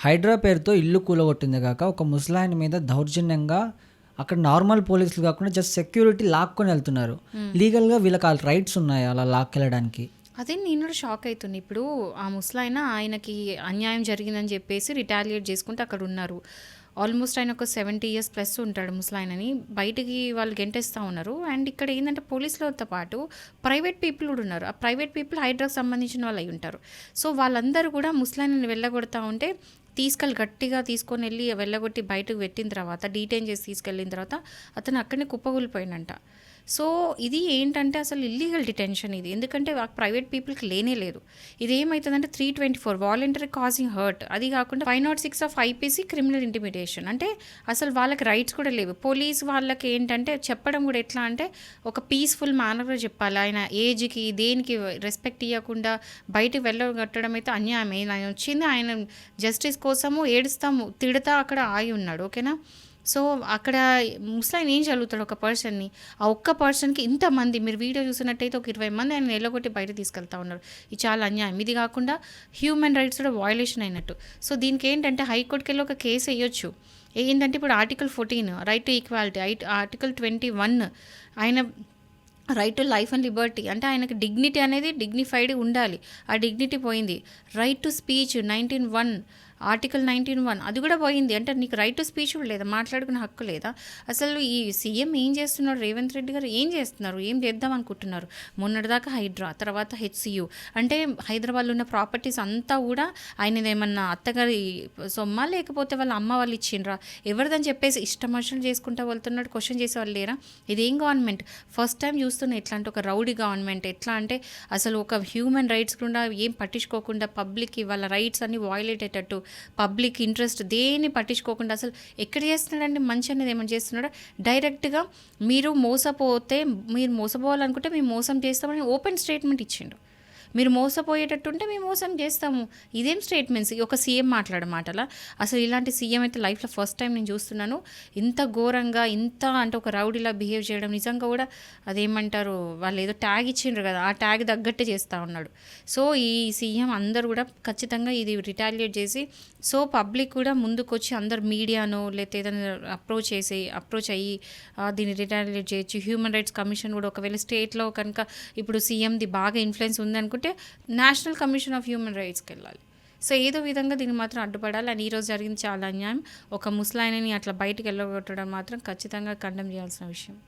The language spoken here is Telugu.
హైడ్రా పేరుతో ఇల్లు కూలగొట్టింది కాక ఒక ముసలాయన మీద దౌర్జన్యంగా అక్కడ నార్మల్ పోలీసులు కాకుండా జస్ట్ సెక్యూరిటీ లాక్కొని వెళ్తున్నారు. లీగల్గా వీళ్ళకి ఆ రైట్స్ ఉన్నాయి? అలా లాక్కెళ్ళడానికి. అదే నేను కూడా షాక్ అవుతుంది ఇప్పుడు ఆ ముసలాయన ఆయనకి అన్యాయం జరిగిందని చెప్పేసి రిటాలియేట్ చేసుకుంటూ అక్కడ ఉన్నారు. ఆల్మోస్ట్ ఆయన ఒక సెవెంటీ ఇయర్స్ ప్లస్ ఉంటాడు ముసలాయనని. బయటికి వాళ్ళు గెంటేస్తూ ఉన్నారు. అండ్ ఇక్కడ ఏంటంటే పోలీసులతో పాటు ప్రైవేట్ పీపుల్ కూడా ఉన్నారు. ఆ ప్రైవేట్ పీపుల్ హైడ్రాకి సంబంధించిన వాళ్ళు అయి ఉంటారు. సో వాళ్ళందరూ కూడా ముసలాయనని వెళ్ళగొడతా ఉంటే తీసుకెళ్ళి గట్టిగా తీసుకొని వెళ్ళి వెళ్ళగొట్టి బయటకు పెట్టిన తర్వాత డీటైన్ చేసి తీసుకెళ్ళిన తర్వాత అతను అక్కడనే కుప్పగూలిపోయినంట సో ఇది ఏంటంటే అసలు ఇల్లీగల్ డిటెన్షన్ ఇది. ఎందుకంటే ప్రైవేట్ పీపుల్కి లేనే లేదు. ఇది ఏమవుతుందంటే three twenty four voluntary causing hurt అది కాకుండా five naught six of IPC criminal intimidation అంటే అసలు వాళ్ళకి రైట్స్ కూడా లేవు. పోలీస్ వాళ్ళకి ఏంటంటే చెప్పడం కూడా ఎట్లా అంటే ఒక పీస్ఫుల్ మేనర్లో చెప్పాలి. ఆయన ఏజ్కి దేనికి రెస్పెక్ట్ ఇవ్వకుండా బయటకు వెళ్ళగట్టడం అయితే అన్యాయం ఆయన వచ్చింది ఆయన జస్టిస్ కోసము ఏడుస్తాము తిడతా అక్కడ ఆగి ఉన్నాడు. ఓకేనా? సో అక్కడ ముస్లాయిన్ ఏం చదువుతాడు ఒక పర్సన్ని? ఆ ఒక్క పర్సన్కి ఇంతమంది మీరు వీడియో చూసినట్టయితే ఒక ఇరవై మంది ఆయన నిలగొట్టి బయట తీసుకెళ్తా ఉన్నారు. ఇది చాలా అన్యాయం. ఇది కాకుండా హ్యూమన్ రైట్స్ కూడా వయలేషన్ అయినట్టు. సో దీనికి ఏంటంటే హైకోర్టుకి వెళ్ళి ఒక కేసు వేయొచ్చు. ఏంటంటే ఇప్పుడు article fourteen right to equality article twenty one ఆయన right to life and liberty అంటే ఆయనకి డిగ్నిటీ అనేది డిగ్నిఫైడ్ ఉండాలి. ఆ డిగ్నిటీ పోయింది. Right to speech nineteen one article nineteen one అది కూడా పోయింది. అంటే నీకు రైట్ టు స్పీచ్ కూడా లేదా? మాట్లాడుకునే హక్కు లేదా? అసలు ఈ సీఎం ఏం చేస్తున్నాడు రేవంత్ రెడ్డి గారు ఏం చేస్తున్నారు? ఏం చేద్దాం అనుకుంటున్నారు? మొన్నటిదాకా హైడ్రా తర్వాత హెచ్సియు. అంటే హైదరాబాద్లో ఉన్న ప్రాపర్టీస్ అంతా కూడా ఆయన ఏమన్నా అత్తగారి సొమ్మ లేకపోతే వాళ్ళ అమ్మ వాళ్ళు ఇచ్చిండ్రా? ఎవరిదని చెప్పేసి ఇష్టం చేసుకుంటా వెళ్తున్నాడు క్వశ్చన్ చేసే వాళ్ళు లేరా? ఇదేం గవర్నమెంట్ ఫస్ట్ టైం చూస్తున్నా ఎట్లా అంటే ఒక రౌడీ గవర్నమెంట్ ఎట్లా అంటే అసలు ఒక హ్యూమన్ రైట్స్ కూడా ఏం పట్టించుకోకుండా పబ్లిక్కి వాళ్ళ రైట్స్ అన్ని వాయిలేట్ అయ్యేటట్టు పబ్లిక్ ఇంట్రెస్ట్ దేన్ని పట్టించుకోకుండా అసలు ఎక్కడ చేస్తున్నాడండి? మంచి అనేది ఏమైనా చేస్తున్నాడా? డైరెక్ట్గా మీరు మోసపోతే మీరు మోసపోవాలనుకుంటే మేము మోసం చేస్తామని ఓపెన్ స్టేట్మెంట్ ఇచ్చిండు. మీరు మోసపోయేటట్టుంటే మేము మోసం చేస్తాము. ఇదేం స్టేట్మెంట్స్ ఒక సీఎం మాట్లాడే మాటలా అసలు ఇలాంటి సీఎం అయితే లైఫ్లో ఫస్ట్ టైం నేను చూస్తున్నాను. ఇంత ఘోరంగా ఇంత అంటే ఒక రౌడీలా బిహేవ్ చేయడం నిజంగా కూడా అదేమంటారు? వాళ్ళు ఏదో ట్యాగ్ ఇచ్చిండ్రు కదా ఆ ట్యాగ్ తగ్గట్టే చేస్తూ ఉన్నాడు. సో ఈ సీఎం అందరూ కూడా ఖచ్చితంగా ఇది రిటాలియేట్ చేసి సో పబ్లిక్ కూడా ముందుకొచ్చి అందరు మీడియానో లేకపోతే ఏదైనా అప్రోచ్ చేసి అప్రోచ్ అయ్యి దీన్ని రిటాలియేట్ చేయొచ్చు హ్యూమన్ రైట్స్ కమిషన్ కూడా ఒకవేళ స్టేట్లో కనుక ఇప్పుడు సీఎంది బాగా ఇన్ఫ్లుయెన్స్ ఉందనుకుంటే నేషనల్ కమిషన్ ఆఫ్ హ్యూమన్ రైట్స్కి వెళ్ళాలి. సో ఏదో విధంగా దీన్ని మాత్రం అడ్డుపడాలి. అండ్ ఈరోజు జరిగింది చాలా అన్యాయం. ఒక ముసలాయనని అట్లా బయటకు వెళ్ళగొట్టడం మాత్రం ఖచ్చితంగా కండెమ్ చేయాల్సిన విషయం.